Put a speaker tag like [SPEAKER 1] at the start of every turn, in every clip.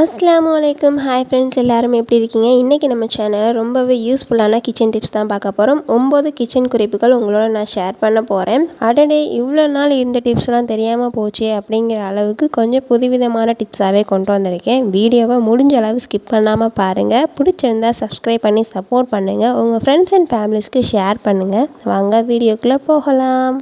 [SPEAKER 1] அஸ்லாமு அலைக்கும். Hi friends எல்லாரும் எப்படி இருக்கீங்க? இன்றைக்கி நம்ம சேனலில் ரொம்பவே யூஸ்ஃபுல்லான கிச்சன் டிப்ஸ் தான் பார்க்க போகிறோம் ஒம்பது கிச்சன் குறிப்புகள் உங்களோட நான் ஷேர் பண்ண போகிறேன் அடடே இவ்வளோ நாள் இந்த டிப்ஸ்லாம் தெரியாமல் போச்சு அப்படிங்கிற அளவுக்கு கொஞ்சம் புதுவிதமான டிப்ஸாகவே கொண்டு வந்திருக்கேன். வீடியோவை முடிஞ்ச அளவு ஸ்கிப் பண்ணாமல் பாருங்கள் பிடிச்சிருந்தா சப்ஸ்கிரைப் பண்ணி சப்போர்ட் பண்ணுங்கள் உங்கள் ஃப்ரெண்ட்ஸ் அண்ட் ஃபேமிலிஸ்க்கு ஷேர் பண்ணுங்கள் வாங்க வீடியோக்குள்ளே போகலாம்.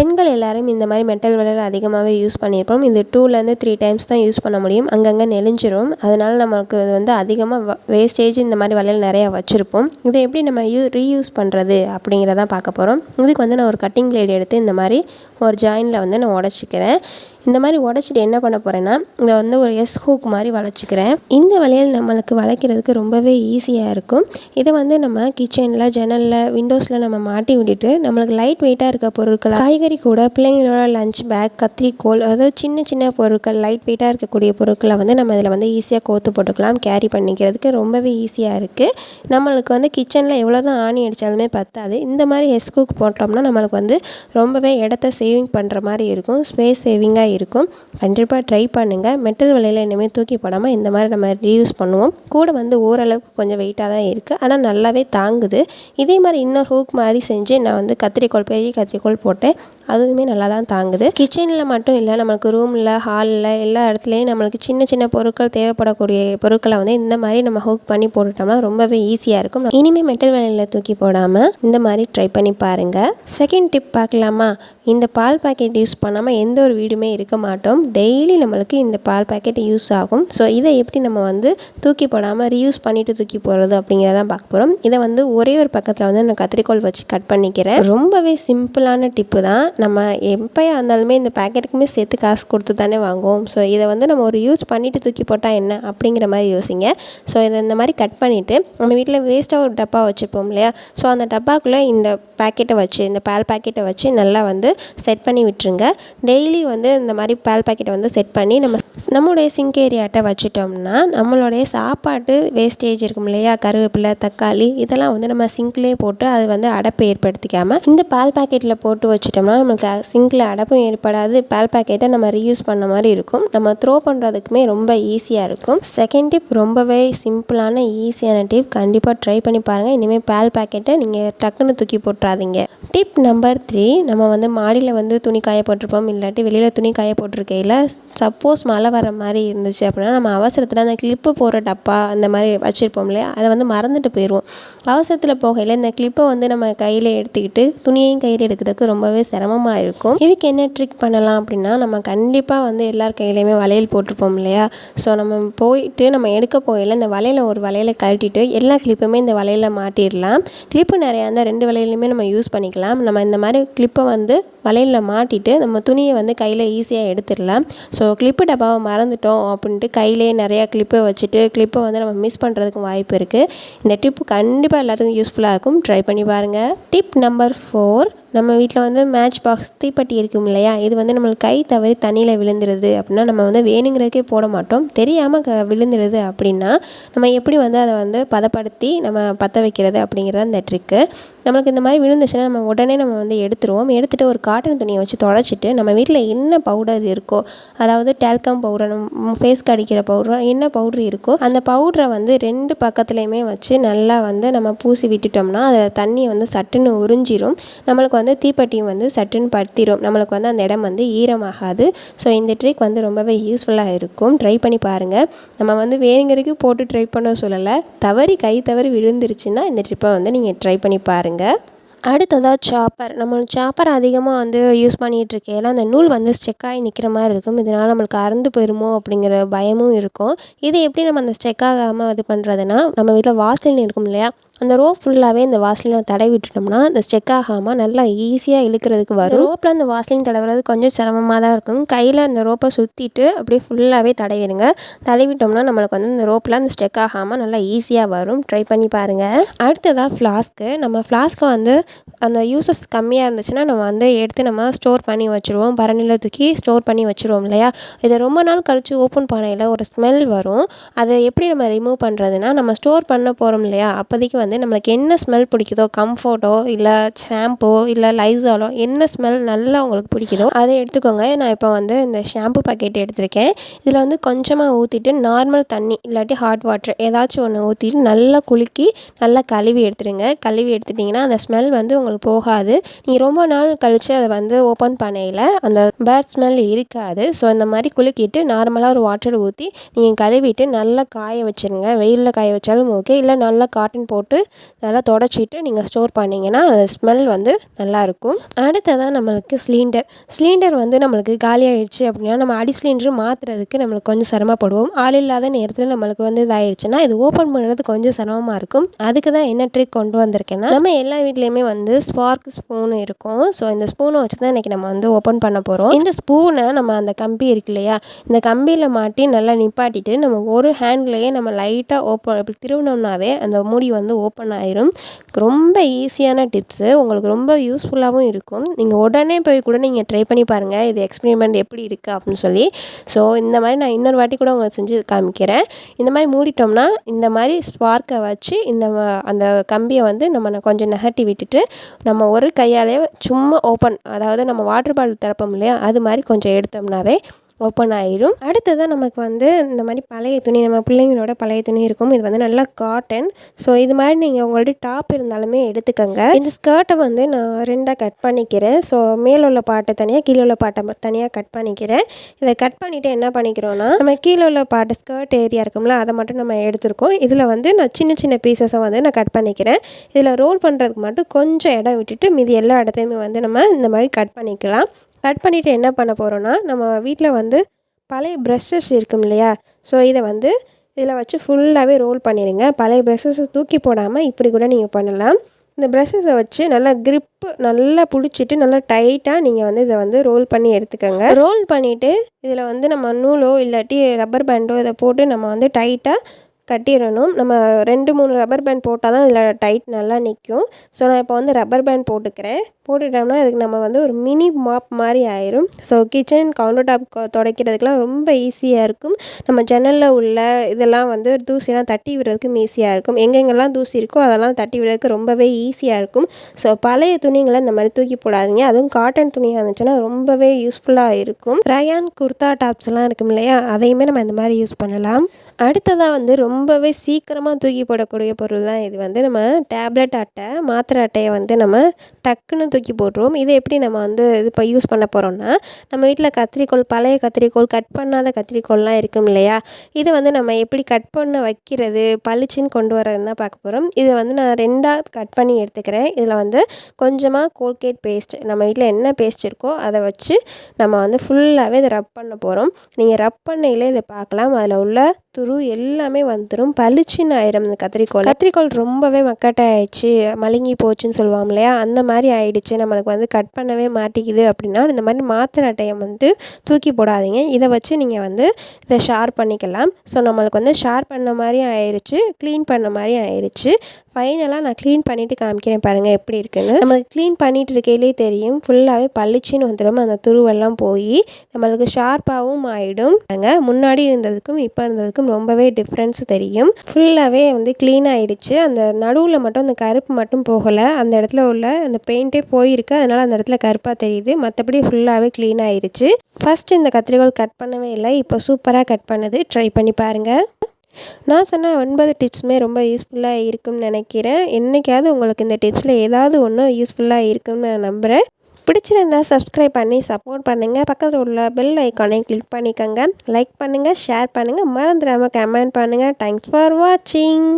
[SPEAKER 1] பெண்கள் எல்லாரும் இந்த மாதிரி மெட்டல் வளையல் அதிகமாகவே யூஸ் பண்ணியிருப்போம். இது டூலேருந்து த்ரீ டைம்ஸ் தான் யூஸ் பண்ண முடியும். அங்கங்கே நெளிஞ்சிரும். அதனால் நமக்கு இது வந்து அதிகமாக வேஸ்டேஜ் இந்த மாதிரி வளையல் நிறையா வச்சுருப்போம். இதை எப்படி நம்ம யூ ரீயூஸ் பண்ணுறது அப்படிங்கிறதான் பார்க்க போகிறோம் இதுக்கு வந்து நான் ஒரு கட்டிங் பிளேட் எடுத்து இந்த மாதிரி ஒரு ஜாயினில் வந்து நான் உடச்சிக்கிறேன். இந்த மாதிரி உடச்சிட்டு என்ன பண்ண போகிறேன்னா இதை வந்து ஒரு எஸ் ஹூக் மாதிரி வளைச்சிக்கிறேன் இந்த வளையல் நம்மளுக்கு வளைக்கிறதுக்கு ரொம்பவே ஈஸியாக இருக்கும். இதை வந்து நம்ம கிச்சனில் ஜன்னலில் விண்டோஸில் நம்ம மாட்டி விட்டுட்டு நம்மளுக்கு லைட் வெயிட்டாக இருக்க பொருட்கள் காய்கறி கூட பிள்ளைங்களோட லஞ்ச் பேக் கத்திரிக்கோல் அதாவது சின்ன சின்ன பொருட்கள் லைட் வெயிட்டாக இருக்கக்கூடிய பொருட்களை வந்து நம்ம இதில் வந்து ஈஸியாக கோத்து போட்டுக்கலாம் கேரி பண்ணிக்கிறதுக்கு ரொம்பவே ஈஸியாக இருக்குது நம்மளுக்கு வந்து கிச்சனில் எவ்வளோ தான் ஆணி அடித்தாலுமே பத்தாது. இந்த மாதிரி எஸ் குக் போட்டோம்னா நம்மளுக்கு வந்து ரொம்பவே இடத்த சேவிங் பண்ணுற மாதிரி இருக்கும். ஸ்பேஸ் சேவிங்காக இருக்கும். கண்டிப்பாக ட்ரை பண்ணுங்கள் மெட்டல் விலையில் இனிமேல் தூக்கி போடாமல் இந்த மாதிரி நம்ம ரீயூஸ் பண்ணுவோம். கூட வந்து ஓரளவுக்கு கொஞ்சம் வெயிட்டாக தான் இருக்குது ஆனால் நல்லாவே தாங்குது. இதே மாதிரி இன்னும் ஹூக் மாதிரி செஞ்சு நான் வந்து கத்திரிக்கோள் பெரிய கத்திரிக்கோள் போட்டேன். அதுவுமே நல்லா தான் தாங்குது. கிச்சனில் மட்டும் இல்லை நம்மளுக்கு ரூமில் ஹாலில் எல்லா இடத்துலையும் நம்மளுக்கு சின்ன சின்ன பொருட்கள் தேவைப்படக்கூடிய பொருட்களை வந்து இந்த மாதிரி நம்ம ஹூக் பண்ணி போட்டுட்டோம்னா ரொம்பவே ஈஸியாக இருக்கும். இனிமேல் மெட்டல் வேலையில் தூக்கி போடாமல் இந்த மாதிரி ட்ரை பண்ணி பாருங்கள் செகண்ட் டிப் பார்க்கலாமா? இந்த பால் பாக்கெட் யூஸ் பண்ணாமல் எந்த ஒரு வீடுமே இருக்க மாட்டோம். டெய்லி நம்மளுக்கு இந்த பால் பாக்கெட் யூஸ் ஆகும். ஸோ இதை எப்படி நம்ம வந்து தூக்கி போடாமல் ரீயூஸ் பண்ணிவிட்டு தூக்கி போகிறது அப்படிங்கிறதான் பார்க்க போகிறோம் இதை வந்து ஒரே ஒரு பக்கத்தில் வந்து நான் கத்திரிக்கோள் வச்சு கட் பண்ணிக்கிறேன். ரொம்பவே சிம்பிளான டிப்பு தான். நம்ம எப்போயா இருந்தாலுமே இந்த பேக்கெட்டுக்குமே சேர்த்து காசு கொடுத்து தானே வாங்குவோம். ஸோ இதை வந்து நம்ம ஒரு யூஸ் பண்ணிவிட்டு தூக்கி போட்டால் என்ன அப்படிங்கிற மாதிரி யோசிங்க. ஸோ இதை இந்த மாதிரி கட் பண்ணிவிட்டு நம்ம வீட்டில் வேஸ்ட்டாக ஒரு டப்பா வச்சுப்போம் இல்லையா? ஸோ அந்த டப்பாக்குள்ளே இந்த பேக்கெட்டை வச்சு இந்த பால் பேக்கெட்டை வச்சு நல்லா வந்து செட் பண்ணி விட்டுருங்க. டெய்லி வந்து இந்த மாதிரி பால் பேக்கெட்டை வந்து செட் பண்ணி நம்ம நம்மளுடைய சிங்க் ஏரியாட்ட வச்சுட்டோம்னா நம்மளுடைய சாப்பாட்டு வேஸ்டேஜ் இருக்கும் இல்லையா? கருவேப்பிலை தக்காளி இதெல்லாம் வந்து நம்ம சிங்க்லேயே போட்டு அது வந்து அடைப்பு ஏற்படுத்திக்காமல் இந்த பால் பேக்கெட்டில் போட்டு வச்சுட்டோம்னா நமக்கு சிங்கில் அடப்பும் ஏற்படாது பால் பேக்கெட்டை நம்ம ரீயூஸ் பண்ண மாதிரி இருக்கும். நம்ம த்ரோ பண்ணுறதுக்குமே ரொம்ப ஈஸியாக இருக்கும். செகண்ட் டிப் ரொம்பவே சிம்பிளான ஈஸியான டிப் கண்டிப்பாக ட்ரை பண்ணி பாருங்கள் இனிமேல் பால் பேக்கெட்டை நீங்கள் டக்குன்னு தூக்கி போட்டுறாதீங்க. டிப் நம்பர் த்ரீ நம்ம வந்து மாடியில் வந்து துணி காய போட்டிருப்போம். இல்லாட்டி வெளியில் துணி காய போட்டிருக்கையில் சப்போஸ் மழை வர மாதிரி இருந்துச்சு அப்படின்னா நம்ம அவசரத்தில் அந்த கிளிப்பு போகிற டப்பா அந்த மாதிரி வச்சுருப்போம் இல்லையா? அதை வந்து மறந்துட்டு போயிடுவோம். அவசரத்தில் போகையில் இந்த கிளிப்பை வந்து நம்ம கையில் எடுத்துக்கிட்டு துணியையும் கையில் எடுக்கிறதுக்கு ரொம்பவே சிரமம் சிரமமாக இருக்கும். இதுக்கு என்ன ட்ரிக் பண்ணலாம் அப்படின்னா நம்ம கண்டிப்பாக வந்து எல்லார் கையிலையுமே வளையல் போட்டிருப்போம் இல்லையா? ஸோ நம்ம போயிட்டு நம்ம எடுக்க போகையில் இந்த வளையலை ஒரு வளையலை கழட்டிட்டு எல்லா கிளிப்புமே இந்த வளையலில் மாட்டிடலாம். கிளிப்பு நிறையா இருந்தால் ரெண்டு வளையலுமே நம்ம யூஸ் பண்ணிக்கலாம். நம்ம இந்த மாதிரி கிளிப்பை வந்து வளையலில் மாட்டிட்டு நம்ம துணியை வந்து கையில் ஈஸியாக எடுத்துடலாம். ஸோ கிளிப்பு டப்பாவை மறந்துட்டோம் அப்படின்ட்டு கையிலே நிறையா கிளிப்பை வச்சுட்டு கிளிப்பை வந்து நம்ம மிஸ் பண்ணுறதுக்கும் வாய்ப்பு இருக்குது இந்த டிப் கண்டிப்பாக எல்லாத்துக்கும் யூஸ்ஃபுல்லாக இருக்கும். ட்ரை பண்ணி பாருங்கள் டிப் நம்பர் ஃபோர் நம்ம வீட்டில் வந்து மேட்ச் பாக்ஸ் தீப்பெட்டி இருக்கும் இல்லையா? இது வந்து நம்மளுக்கு கை தவறி தண்ணியில் விழுந்துருது அப்படின்னா நம்ம வந்து வேணுங்கிறதுக்கே போட மாட்டோம். தெரியாமல் க விழுந்துருது அப்படின்னா நம்ம எப்படி வந்து அதை வந்து பதப்படுத்தி நம்ம பற்ற வைக்கிறது அப்படிங்கிறது இந்த ட்ரிக்கு நம்மளுக்கு இந்த மாதிரி விழுந்துச்சுன்னா நம்ம உடனே நம்ம வந்து எடுத்துருவோம். எடுத்துகிட்டு ஒரு காட்டன் துணியை வச்சு தொடச்சிட்டு நம்ம வீட்டில் என்ன பவுடர் இருக்கோ அதாவது டேல்கம் பவுடர் நம்ம ஃபேஸ்க்கு அடிக்கிற பவுடர் என்ன பவுடர் இருக்கோ அந்த பவுடரை வந்து ரெண்டு பக்கத்துலேயுமே வச்சு நல்லா வந்து நம்ம பூசி விட்டுட்டோம்னா அதை தண்ணியை வந்து சட்டுன்னு உறிஞ்சிரும். நம்மளுக்கு வந்து தீப்பெட்டியும் வந்து சட்டுன்னு படுத்திடும் நம்மளுக்கு வந்து அந்த இடம் வந்து ஈரமாகாது. ஸோ இந்த ட்ரிக் வந்து ரொம்பவே யூஸ்ஃபுல்லாக இருக்கும். ட்ரை பண்ணி பாருங்கள் நம்ம வந்து வேணுங்கிறதுக்கு போட்டு ட்ரை பண்ண சொல்லலை. தவறி கை தவறி விழுந்துருச்சுன்னா இந்த ட்ரிப்பை வந்து நீங்கள் ட்ரை பண்ணி பாருங்கள் அடுத்ததாக சாப்பர் நம்ம சாப்பர் அதிகமாக வந்து யூஸ் பண்ணிகிட்டு இருக்கையில் அந்த நூல் வந்து ஸ்டெக்காகி ஆகி நிற்கிற மாதிரி இருக்கும். இதனால் நம்மளுக்கு அறுந்து போயிருமோ அப்படிங்கிற பயமும் இருக்கும். இது எப்படி நம்ம அந்த ஸ்டெக் ஆகாமல் இது பண்ணுறதுனா நம்ம வீட்டில் வாசலின் இருக்கும் இல்லையா? அந்த ரோப் ஃபுல்லாகவே இந்த வாஸ்லினை தடவி விட்டுட்டோம்னா அந்த ஸ்டெக் ஆகாமல் நல்லா ஈஸியாக இழுக்கிறதுக்கு வரும். ரோப்பில் அந்த வாசலின் தடவுறது கொஞ்சம் சிரமமாக தான் இருக்கும். கையில் அந்த ரோப்பை சுற்றிட்டு அப்படியே ஃபுல்லாகவே தடவிடுங்க. தடவிட்டோம்னா நம்மளுக்கு வந்து இந்த ரோப்பில் அந்த ஸ்டெக் ஆகாமல் நல்லா ஈஸியாக வரும். ட்ரை பண்ணி பாருங்கள் அடுத்ததாக ஃப்ளாஸ்க்கு நம்ம ஃப்ளாஸ்க்கை வந்து அந்த யூசஸ் கம்மியாக இருந்துச்சுன்னா நம்ம வந்து எடுத்து நம்ம ஸ்டோர் பண்ணி வச்சுருவோம். பரணியில் தூக்கி ஸ்டோர் பண்ணி வச்சுருவோம் இல்லையா? இதை ரொம்ப நாள் கழித்து ஓப்பன் பண்ணையில் ஒரு ஸ்மெல் வரும். அதை எப்படி நம்ம ரிமூவ் பண்ணுறதுனா நம்ம ஸ்டோர் பண்ண போகிறோம் இல்லையா? அப்போதைக்கு வந்து வந்து நம்மளுக்கு என்ன ஸ்மெல் பிடிக்குதோ கம்ஃபர்ட்டோ இல்லை ஷாம்போ இல்லை லைசாலோ என்ன ஸ்மெல் நல்லா உங்களுக்கு பிடிக்குதோ அதை எடுத்துக்கோங்க. நான் இப்போ வந்து இந்த ஷாம்பு பாக்கெட் எடுத்திருக்கேன். இதில் வந்து கொஞ்சமாக ஊற்றிட்டு நார்மல் தண்ணி இல்லாட்டி ஹாட் வாட்டர் ஏதாச்சும் ஒன்று ஊற்றிட்டு நல்லா குலுக்கி நல்லா கழுவி எடுத்துடுங்க. கழுவி எடுத்துட்டிங்கன்னா அந்த ஸ்மெல் வந்து உங்களுக்கு போகாது. நீங்கள் ரொம்ப நாள் கழித்து அதை வந்து ஓப்பன் பண்ணையில் அந்த பேட் ஸ்மெல் இருக்காது. ஸோ இந்த மாதிரி குலுக்கிட்டு நார்மலாக ஒரு வாட்டர் ஊற்றி நீங்கள் கழுவிட்டு நல்லா காய வச்சுருங்க. வெயிலில் காய வச்சாலும் ஓகே இல்லை நல்லா காட்டன் போட்டு நல்லா தொடச்சிட்டு நீங்கள் ஸ்டோர் பண்ணிங்கன்னா அந்த ஸ்மெல் வந்து நல்லாயிருக்கும். அடுத்ததான் நம்மளுக்கு சிலிண்டர். சிலிண்டர் வந்து நம்மளுக்கு காலியாகிடுச்சு அப்படின்னா நம்ம அடி சிலிண்டர் மாற்றுறதுக்கு நம்மளுக்கு கொஞ்சம் சிரமப்படுவோம் ஆள் இல்லாத நேரத்தில் நம்மளுக்கு வந்து இதாகிடுச்சுன்னா இது ஓப்பன் பண்ணுறது கொஞ்சம் சிரமமாக இருக்கும். அதுக்கு தான் என்ன ட்ரிக் கொண்டு வந்திருக்கேன்னா நம்ம எல்லா வீட்லேயுமே வந்து ஸ்பார்க் ஸ்பூன் இருக்கும். ஸோ இந்த ஸ்பூனை வச்சு தான் இன்றைக்கி நம்ம வந்து ஓப்பன் பண்ண போகிறோம் இந்த ஸ்பூனை நம்ம அந்த கம்பி இருக்கு இல்லையா இந்த கம்பியில் மாட்டி நல்லா நிப்பாட்டிட்டு நம்ம ஒரு ஹேண்ட்லேயே நம்ம லைட்டாக ஓப்பன் இப்படி திருவினோம்னாவே அந்த மூடி வந்து ஓப்பன் ஓப்பன் ஆயிரும். ரொம்ப ஈஸியான டிப்ஸு உங்களுக்கு ரொம்ப யூஸ்ஃபுல்லாகவும் இருக்கும். நீங்கள் உடனே போய் கூட நீங்கள் ட்ரை பண்ணி பாருங்கள் இது எக்ஸ்பெரிமெண்ட் எப்படி இருக்குது அப்படின்னு சொல்லி. ஸோ இந்த மாதிரி நான் இன்னொரு வாட்டி கூட உங்களுக்கு செஞ்சு காமிக்கிறேன். இந்த மாதிரி மூடிட்டோம்னா இந்த மாதிரி ஸ்பார்க்கை வச்சு இந்த அந்த கம்பியை வந்து நம்ம கொஞ்சம் நகட்டி விட்டுட்டு நம்ம ஒரு கையாலே சும்மா ஓப்பன் அதாவது நம்ம வாட்டர் பாட்டில் திறப்போம் இல்லையா? அது மாதிரி கொஞ்சம் எடுத்தோம்னாவே ஓப்பன் ஆயிரும். அடுத்ததாக நமக்கு வந்து இந்த மாதிரி பழைய துணி நம்ம பிள்ளைங்களோட பழைய துணி இருக்கும். இது வந்து நல்லா காட்டன் ஸோ இது மாதிரி நீங்கள் உங்கள்ட்ட டாப் இருந்தாலுமே எடுத்துக்கோங்க. இந்த ஸ்கர்ட்டை வந்து நான் ரெண்டாக கட் பண்ணிக்கிறேன். ஸோ மேலே உள்ள பாட்டை தனியாக கீழே உள்ள பாட்டை தனியாக கட் பண்ணிக்கிறேன். இதை கட் பண்ணிவிட்டு என்ன பண்ணிக்கிறோன்னா நம்ம கீழே உள்ள பாட்டு ஸ்கர்ட் ஏரியா இருக்கும்ல அதை மட்டும் நம்ம எடுத்துருக்கோம். இதில் வந்து நான் சின்ன சின்ன பீசஸை வந்து நான் கட் பண்ணிக்கிறேன். இதில் ரோல் பண்ணுறதுக்கு மட்டும் கொஞ்சம் இடம் விட்டுட்டு மீதி எல்லா இடத்தையுமே வந்து நம்ம இந்த மாதிரி கட் பண்ணிக்கலாம். கட் பண்ணிவிட்டு என்ன பண்ண போகிறோன்னா நம்ம வீட்டில் வந்து பழைய ப்ரஷ்ஷஸ் இருக்கும் இல்லையா? ஸோ இதை வந்து இதில் வச்சு ஃபுல்லாகவே ரோல் பண்ணிடுங்க பழைய ப்ரஷ்ஷஸை தூக்கி போடாமல் இப்படி கூட நீங்கள் பண்ணலாம். இந்த ப்ரஷ்ஷஸை வச்சு நல்லா க்ரிப்பு நல்லா பிடிச்சிட்டு நல்லா டைட்டாக நீங்கள் வந்து இதை வந்து ரோல் பண்ணி எடுத்துக்கோங்க. ரோல் பண்ணிவிட்டு இதில் வந்து நம்ம நூலோ இல்லாட்டி ரப்பர் பேண்டோ இதை போட்டு நம்ம வந்து டைட்டாக கட்டிடணும். நம்ம ரெண்டு மூணு ரப்பர் பேண்ட் போட்டால் தான் இதில் டைட் நல்லா நிற்கும் ஸோ நான் இப்போ வந்து ரப்பர் பேண்ட் போட்டுக்கிறேன். போட்டுட்டோம்னா அதுக்கு நம்ம வந்து ஒரு மினி மாப் மாதிரி ஆயிரும். ஸோ கிச்சன் கவுண்டர் டாப் துடைக்கிறதுக்கெலாம் ரொம்ப ஈஸியாக இருக்கும். நம்ம ஜன்னலில் உள்ள இதெல்லாம் வந்து தூசிலாம் தட்டி விடுறதுக்கும் ஈஸியாக இருக்கும். எங்கெங்கெல்லாம் தூசி இருக்கோ அதெல்லாம் தட்டி விடுறதுக்கு ரொம்பவே ஈஸியாக இருக்கும். ஸோ பழைய துணிங்களை இந்த மாதிரி தூக்கி போடாதீங்க. அதுவும் காட்டன் துணியாக இருந்துச்சுன்னா ரொம்பவே யூஸ்ஃபுல்லாக இருக்கும். ரயான் குர்தா டாப்ஸ்லாம் இருக்கும் இல்லையா? அதையுமே நம்ம இந்த மாதிரி யூஸ் பண்ணலாம். அடுத்ததாக வந்து ரொம்ப ரொம்பவே சீக்கிரமாக தூக்கி போடக்கூடிய பொருள் தான் இது வந்து. நம்ம டேப்லெட் அட்டை மாத்திரை அட்டையை வந்து நம்ம டக்குன்னு தூக்கி போட்டுருவோம். இதை எப்படி நம்ம வந்து இது இப்போ யூஸ் பண்ண போகிறோம்னா நம்ம வீட்டில் கத்திரிக்கோள் பழைய கத்திரிக்கோள் கட் பண்ணாத கத்திரிக்கோள்லாம் இருக்கும் இல்லையா? இதை வந்து நம்ம எப்படி கட் பண்ண வைக்கிறது பளிச்சுன்னு கொண்டு வரதுன்னு தான் பார்க்க போகிறோம் இதை வந்து நான் ரெண்டாக கட் பண்ணி எடுத்துக்கிறேன். இதில் வந்து கொஞ்சமாக கோல்கேட் பேஸ்ட் நம்ம வீட்டில் என்ன பேஸ்ட் இருக்கோ அதை வச்சு நம்ம வந்து ஃபுல்லாகவே இதை ரப் பண்ண போகிறோம் நீங்கள் ரப் பண்ணையிலே இதை பார்க்கலாம். அதில் உள்ள துரு எல்லாமே வந்து வந்துடும் பளிச்சுன்னு ஆயிரும் இந்த கத்திரிக்கோள். கத்திரிக்கோள் ரொம்பவே மக்கட்டை ஆயிடுச்சு மழுங்கி போச்சுன்னு சொல்லுவாங்க இல்லையா? அந்த மாதிரி ஆயிடுச்சு. நம்மளுக்கு வந்து கட் பண்ணவே மாட்டேங்குது அப்படின்னா இந்த மாதிரி மாத்திரை அட்டையை வந்து தூக்கி போடாதீங்க. இதை வச்சு நீங்கள் வந்து இதை ஷார்ப் பண்ணிக்கலாம். ஸோ நம்மளுக்கு வந்து ஷார்ப் பண்ண மாதிரி ஆயிடுச்சு. க்ளீன் பண்ண மாதிரி ஆயிடுச்சு. ஃபைனலாக நான் க்ளீன் பண்ணிவிட்டு காமிக்கிறேன் பாருங்கள் எப்படி இருக்குன்னு. நம்மளுக்கு க்ளீன் பண்ணிட்டு இருக்கையிலே தெரியும் ஃபுல்லாகவே பளிச்சுன்னு வந்துடும் அந்த துருவெல்லாம் போய் நம்மளுக்கு ஷார்ப்பாகவும் ஆகிடும் பாருங்கள் முன்னாடி இருந்ததுக்கும் இப்போ இருந்ததுக்கும் ரொம்பவே டிஃப்ரென்ஸ் தெரியும். ஃபுல்லாகவே வந்து க்ளீன் ஆகிடுச்சு அந்த நடுவில் மட்டும் அந்த கருப்பு மட்டும் போகலை. அந்த இடத்துல உள்ள அந்த பெயிண்ட்டே போயிருக்கு. அதனால் அந்த இடத்துல கருப்பாக தெரியுது. மற்றபடி ஃபுல்லாகவே க்ளீன் ஆகிடுச்சு ஃபஸ்ட் இந்த கத்திரிக்கோள் கட் பண்ணவே இல்லை. இப்போ சூப்பராக கட் பண்ணது. ட்ரை பண்ணி பாருங்கள் நான் சொன்ன ஒன்பது டிப்ஸுமே ரொம்ப யூஸ்ஃபுல்லாக இருக்கும்னு நினைக்கிறேன். என்றைக்காவது உங்களுக்கு இந்த டிப்ஸில் ஏதாவது ஒன்று யூஸ்ஃபுல்லாக இருக்கும்னு நான் நம்புகிறேன் பிடிச்சிருந்தா சப்ஸ்கிரைப் பண்ணி சப்போர்ட் பண்ணுங்கள் பக்கத்தில் உள்ள பெல் ஐக்கானை கிளிக் பண்ணிக்கோங்க. லைக் பண்ணுங்கள் ஷேர் பண்ணுங்கள் மறந்துடாமல் கமெண்ட் பண்ணுங்கள் தேங்க்ஸ் ஃபார் வாட்சிங்